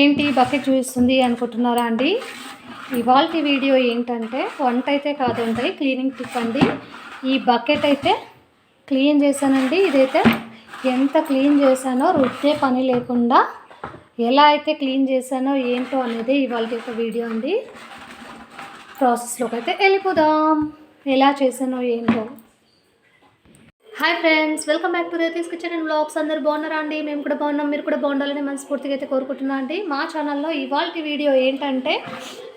ఏంటి బకెట్ చూపిస్తుంది అనుకుంటున్నారా అండి? ఇవాళ వీడియో ఏంటంటే వంట అయితే కాదండి క్లీనింగ్ టిప్ అండి. ఈ బకెట్ అయితే క్లీన్ చేశానండి. ఇదైతే ఎంత క్లీన్ చేశానో రుద్దే పని లేకుండా ఎలా అయితే క్లీన్ చేశానో ఏంటో అనేది ఇవాళ యొక్క వీడియో అండి. ప్రాసెస్లోకి అయితే వెళ్ళిపోదాం. ఎలా చేశానో ఏంటో hi friends welcome back to Rethi's kitchen and blogs అందరు బాగున్నారా అండి? మేము కూడా బాగున్నాం మీరు కూడా బాగుండాలని మనస్ఫూర్తిగా అయితే కోరుకుంటున్నా అండి. మా ఛానల్లో ఇవాళ వీడియో ఏంటంటే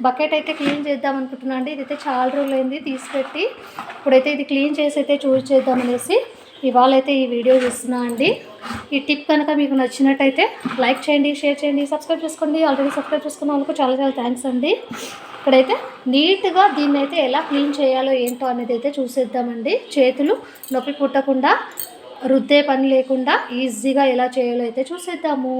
బకెట్ అయితే క్లీన్ చేద్దాం అనుకుంటున్నా అండి. ఇదైతే చాలా రోజులైంది తీసిపెట్టి ఇప్పుడైతే ఇది క్లీన్ చేసి అయితే చూస్ చేద్దామనేసి ఇవాళ అయితే ఈ వీడియో చూస్తున్నా అండి. ఈ టిప్ కనుక మీకు నచ్చినట్టయితే లైక్ చేయండి షేర్ చేయండి సబ్స్క్రైబ్ చేసుకోండి. ఆల్రెడీ సబ్స్క్రైబ్ చేసుకున్న వాళ్ళకు చాలా చాలా థ్యాంక్స్ అండి. ఇక్కడైతే నీట్గా దీన్ని అయితే ఎలా క్లీన్ చేయాలో ఏంటో అనేది అయితే చూసేద్దామండి. చేతులు నొప్పి పుట్టకుండా రుద్దే పని లేకుండా ఈజీగా ఎలా చేయాలో అయితే చూసేద్దాము.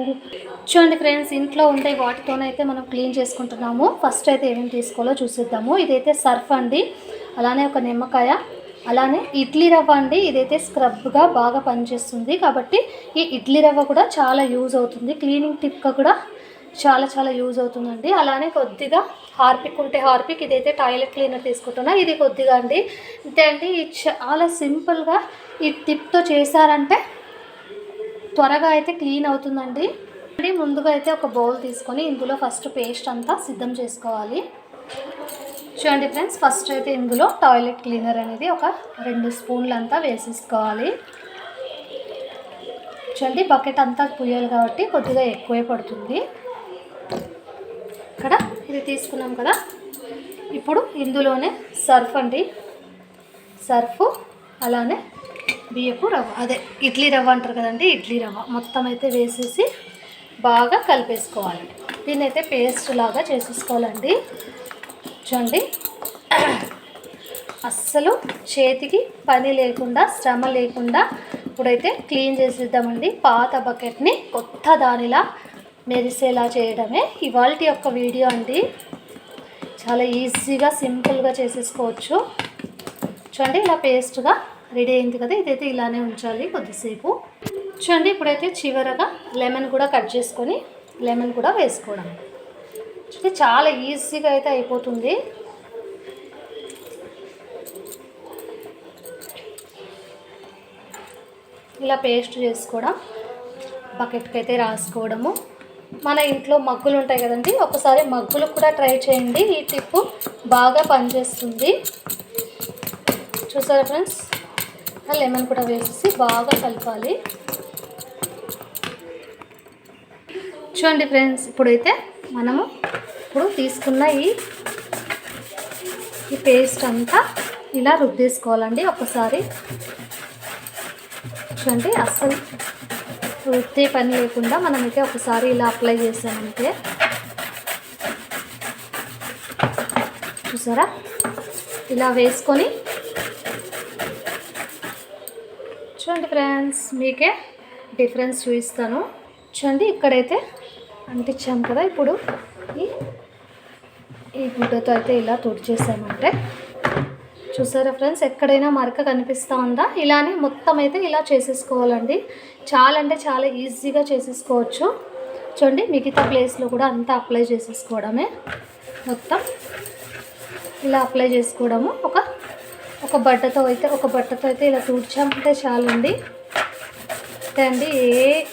చూడండి ఫ్రెండ్స్ ఇంట్లో ఉండే వాటితోనైతే మనం క్లీన్ చేసుకుంటున్నాము. ఫస్ట్ అయితే ఏమేమి తీసుకోవాలో చూసేద్దాము. ఇదైతే సర్ఫ్ అండి. అలానే ఒక నిమ్మకాయ అలానే ఇడ్లీ రవ్వ అండి ఇదైతే స్క్రబ్గా బాగా పనిచేస్తుంది కాబట్టి ఈ ఇడ్లీ రవ్వ కూడా చాలా యూజ్ అవుతుంది. క్లీనింగ్ టిప్గా కూడా చాలా చాలా యూజ్ అవుతుందండి. అలానే కొద్దిగా హార్పిక్ ఉంటే హార్పిక్ ఇదైతే టాయిలెట్ క్లీనర్ తీసుకుంటున్నా ఇది కొద్దిగా అండి. అంతే అండి ఇది చాలా సింపుల్గా ఈ టిప్తో చేశారంటే త్వరగా అయితే క్లీన్ అవుతుందండి. అండి ముందుగా అయితే ఒక బౌల్ తీసుకొని ఇందులో ఫస్ట్ పేస్ట్ అంతా సిద్ధం చేసుకోవాలి. చూడండి ఫ్రెండ్స్ ఫస్ట్ అయితే ఇందులో టాయిలెట్ క్లీనర్ అనేది ఒక రెండు స్పూన్లు అంతా వేసేసుకోవాలి. చూడండి బకెట్ అంతా పుయ్యాలి కాబట్టి కొద్దిగా ఎక్కువే పడుతుంది. ఇక్కడ ఇది తీసుకున్నాం కదా. ఇప్పుడు ఇందులోనే సర్ఫ్ అండి. సర్ఫ్ అలానే బియ్యపు రవ్వ. అదే ఇడ్లీ రవ్వ అంటారు కదండి ఇడ్లీ రవ్వ. మొత్తం అయితే వేసేసి బాగా కలిపేసుకోవాలి. దీన్ని అయితే పేస్ట్ లాగా చేసేసుకోవాలండి. చూడండి అస్సలు చేతికి పని లేకుండా శ్రమ లేకుండా ఇప్పుడైతే క్లీన్ చేసేద్దామండి. పాత బకెట్ని కొత్త దానిలా మెరిసేలా చేయడమే ఇవాళ యొక్క వీడియో అండి. చాలా ఈజీగా సింపుల్గా చేసేసుకోవచ్చు. చూడండి ఇలా పేస్ట్గా రెడీ అయింది కదా ఇదైతే ఇలానే ఉంచాలి కొద్దిసేపు. చూడండి ఇప్పుడైతే చివరగా లెమన్ కూడా కట్ చేసుకొని లెమన్ కూడా వేసుకోవడం. ఇది చాలా ఈజీగా అయితే అయిపోతుంది. ఇలా పేస్ట్ చేసుకోవడం బకెట్కి అయితే రాసుకోవడము. మన ఇంట్లో మగ్గులు ఉంటాయి కదండి ఒకసారి మగ్గులు కూడా ట్రై చేయండి. ఈ టిప్ బాగా పనిచేస్తుంది. చూసారా ఫ్రెండ్స్? లెమన్ కూడా వేసేసి బాగా కలపాలి. చూడండి ఫ్రెండ్స్ ఇప్పుడైతే మనము ఇప్పుడు తీసుకున్న ఈ ఈ పేస్ట్ అంతా ఇలా రుద్దేసుకోవాలండి ఒకసారి చూడండి అస్సలు రుద్దే పని లేకుండా మనమైతే ఒకసారి ఇలా అప్లై చేసామంటే. చూసారా? ఇలా వేసుకొని చూడండి ఫ్రెండ్స్ మీకే డిఫరెన్స్ చూపిస్తాను. చూడండి ఇక్కడైతే అంటించాం కదా ఇప్పుడు ఈ ఈ గుడ్డతో అయితే ఇలా తుడిచేసామంటే చూసారా ఫ్రెండ్స్? ఎక్కడైనా మరక కనిపిస్తూ ఉందా? ఇలానే మొత్తం అయితే ఇలా చేసేసుకోవాలండి. చాలా అంటే చాలా ఈజీగా చేసేసుకోవచ్చు. చూడండి మిగతా ప్లేస్లో కూడా అంతా అప్లై చేసేసుకోవడమే. మొత్తం ఇలా అప్లై చేసుకోవడము. ఒక ఒక బట్టతో అయితే ఒక బట్టతో అయితే ఇలా తుడిచామంటే చాలండి. అంతే అండి ఏ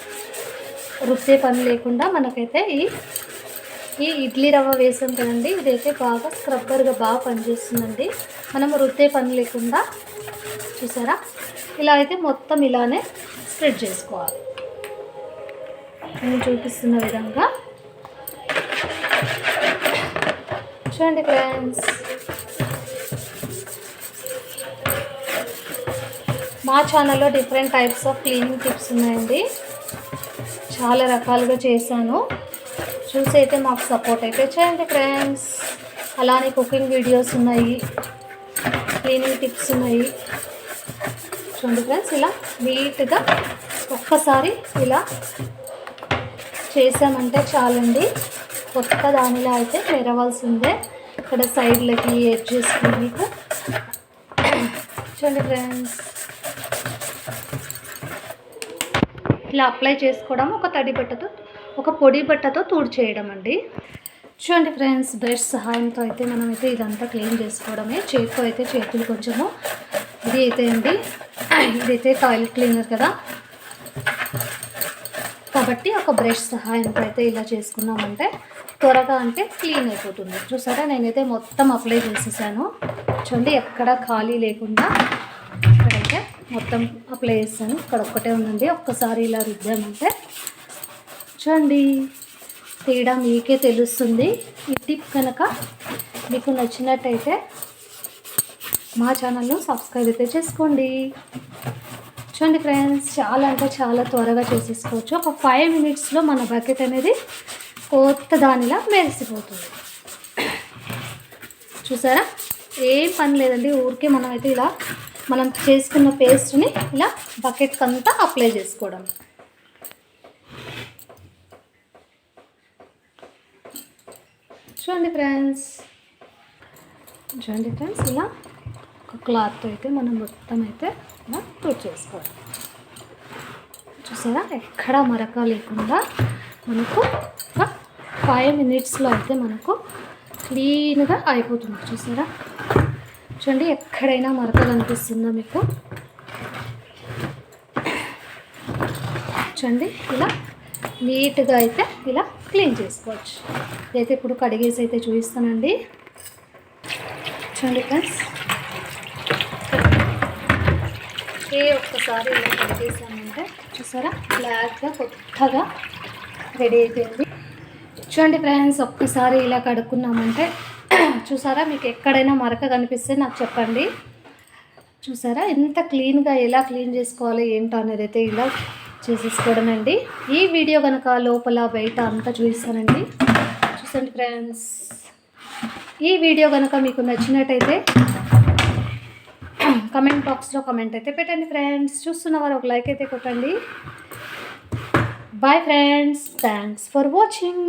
రుద్దే పని లేకుండా మనకైతే ఈ ఈ ఇడ్లీ రవ్వ వేసాం కదండి. ఇదైతే బాగా స్క్రబ్బర్గా బాగా పనిచేస్తుందండి. మనము రుద్దే పని లేకుండా చూసారా? ఇలా అయితే మొత్తం ఇలానే స్ప్రెడ్ చేసుకోవాలి. నేను చూపిస్తున్న విధంగా. చూడండి ఫ్రెండ్స్ మా ఛానల్లో different types of cleaning tips ఉన్నాయండి. చాలా రకాలుగా చేశాను. చూసి అయితే మాకు సపోర్ట్ అయితే చేయండి ఫ్రెండ్స్ అలానే కుకింగ్ వీడియోస్ ఉన్నాయి. క్లీనింగ్ టిప్స్ ఉన్నాయి. చూడండి ఫ్రెండ్స్ ఇలా నీట్గా ఒక్కసారి ఇలా చేసామంటే చాలండి. కొత్త దానిలో అయితే తెరవాల్సిందే. ఇక్కడ సైడ్లకి ఎడ్జెస్కి మీకు. చూడండి ఫ్రెండ్స్ ఇలా అప్లై చేసుకోవడం ఒక తడి బట్టతో ఒక పొడి బట్టతో తూడు చేయడం అండి. చూడండి ఫ్రెండ్స్ బ్రష్ సహాయంతో అయితే మనమైతే ఇదంతా క్లీన్ చేసుకోవడమే. చేతితో అయితే చేతులు కొంచెము ఇది అయితే అండి ఇదైతే టాయిలెట్ క్లీనర్ కదా. కాబట్టి ఒక బ్రష్ సహాయంతో అయితే ఇలా చేసుకున్నామంటే త్వరగా అంటే క్లీన్ అయిపోతుంది. చూసారా? నేనైతే మొత్తం అప్లై చేసేసాను. చూడండి ఎక్కడ ఖాళీ లేకుండా మొత్తం అప్లై చేస్తాను. ఇక్కడ ఒక్కటే ఉందండి. ఒక్కసారి ఇలా రుద్దామంటే. చూడండి తేడా మీకే తెలుస్తుంది. ఈ టిప్ కనుక మీకు నచ్చినట్టయితే మా ఛానల్ను సబ్స్క్రైబ్ అయితే చేసుకోండి. చూడండి ఫ్రెండ్స్ చాలా అంటే చాలా త్వరగా చేసేసుకోవచ్చు. ఒక ఫైవ్ మినిట్స్లో మన బకెట్ అనేది కొత్త దానిలా మెరిసిపోతుంది. చూసారా? ఏం పని లేదండి. ఊరికే మనమైతే ఇలా మనం చేసుకున్న పేస్ట్ని ఇలా బకెట్కి అంతా అప్లై చేసుకోవడం. చూడండి ఫ్రెండ్స్ చూడండి ఫ్రెండ్స్ ఇలా ఒక క్లాత్ అయితే మనం మొత్తం అయితే ఇలా టూట్ చేసుకోవాలి చూసారా? ఎక్కడ మరక లేకుండా మనకు ఒక ఫైవ్ మినిట్స్లో అయితే మనకు క్లీన్గా అయిపోతుంది. చూసారా? చూడండి ఎక్కడైనా మరకలు కనిపిస్తుందా మీకు? చూడండి ఇలా నీట్గా అయితే ఇలా క్లీన్ చేసుకోవచ్చు. ఇదైతే ఇప్పుడు కడిగేసి అయితే చూపిస్తానండి. చూడండి ఫ్రెండ్స్. ఏ ఒక్కసారి ఇలా కడిగేసామంటే చూసారా? బ్లాక్గా కొత్తగా రెడీ అయిపోయింది. చూడండి ఫ్రెండ్స్ ఒక్కసారి ఇలా కడుక్కున్నామంటే చూసారా? మీకు ఎక్కడైనా మరక కనిపిస్తే నాకు చెప్పండి. చూసారా? ఎంత క్లీన్గా ఎలా క్లీన్ చేసుకోవాలి ఏంటో అనేది అయితే ఇలా చేసేసుకోవడమండి. ఈ వీడియో కనుక లోపల బయట అంతా చూపిస్తానండి. చూసండి ఫ్రెండ్స్. ఈ వీడియో కనుక మీకు నచ్చినట్టయితే కమెంట్ బాక్స్లో కమెంట్ అయితే పెట్టండి ఫ్రెండ్స్. చూస్తున్న వారు ఒక లైక్ అయితే కొట్టండి. Bye friends thanks for watching